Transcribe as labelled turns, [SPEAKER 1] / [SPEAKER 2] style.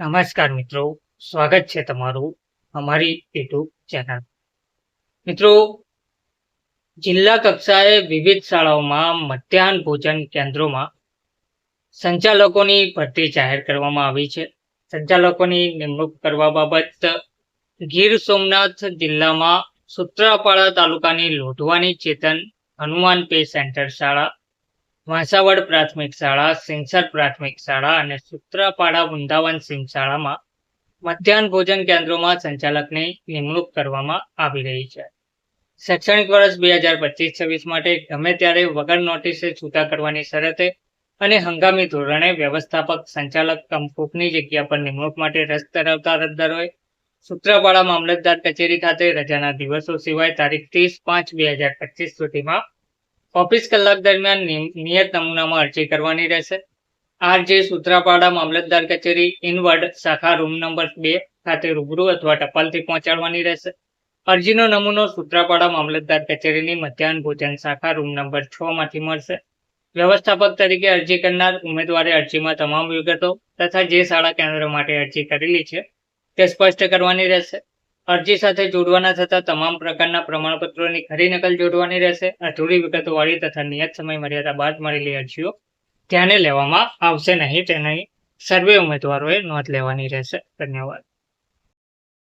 [SPEAKER 1] નમસ્કાર મિત્રો, સ્વાગત છે તમારું અમારી યુટ્યુબ ચેનલ. મિત્રો, જિલ્લા કક્ષાએ વિવિધ શાળાઓમાં મધ્યાહન ભોજન કેન્દ્રોમાં સંચાલકોની ભરતી જાહેર કરવામાં આવી છે. સંચાલકોની નિમણૂક કરવા બાબત ગીર સોમનાથ જિલ્લામાં સૂત્રાપાડા તાલુકાની લોઢવાની ચેતન હનુમાન પે સેન્ટર શાળા વાંસાવડ પ્રાથમિક શાળા, સિંગસર પ્રાથમિક શાળા અને સૂત્રાપાડા વૃંદાવન સિંહ શાળામાં મધ્યાહન ભોજન કેન્દ્રોમાં સંચાલકની નિમણૂક કરવામાં આવી રહી છે. શૈક્ષણિક વર્ષ બે હજાર પચીસ છવ્વીસ માટે ગમે ત્યારે વગર નોટિસે છૂટા કરવાની શરતે અને હંગામી ધોરણે વ્યવસ્થાપક સંચાલક કમ કુકની જગ્યા પર નિમણૂક માટે રસ ધરાવતા અરજદારોએ સૂત્રાપાડા મામલતદાર કચેરી ખાતે રજાના દિવસો સિવાય તારીખ ત્રીસ પાંચ બે હજાર પચીસ સુધીમાં ઓફિસ કલાક દરમિયાન નિયત નમૂનામાં અરજી કરવાની રહેશે. આરજે સુત્રાપાડા મામલતદાર કચેરી ઇનવર્ડ શાખા રૂમ નંબર બે ખાતે રૂબરૂ અથવા ટપાલથી પહોંચાડવાની રહેશે. અરજીનો નમૂનો સુત્રાપાડા મામલતદાર કચેરીની મધ્યાહન ભોજન શાખા રૂમ નંબર છ માંથી મળશે. વ્યવસ્થાપક તરીકે અરજી કરનાર ઉમેદવારે અરજીમાં તમામ વિગતો તથા જે શાળા કેન્દ્ર માટે અરજી કરેલી છે તે સ્પષ્ટ કરવાની રહેશે. અરજી સાથે જોડવાના થતા તમામ પ્રકારના પ્રમાણપત્રોની ખરી નકલ જોડવાની રહેશે. અધૂરી વિગતોવાળી તથા નિયત સમય મર્યાદા બાદ મળેલી અરજીઓ ધ્યાને લેવામાં આવશે નહીં તેની સર્વે ઉમેદવારોએ નોંધ લેવાની રહેશે. ધન્યવાદ.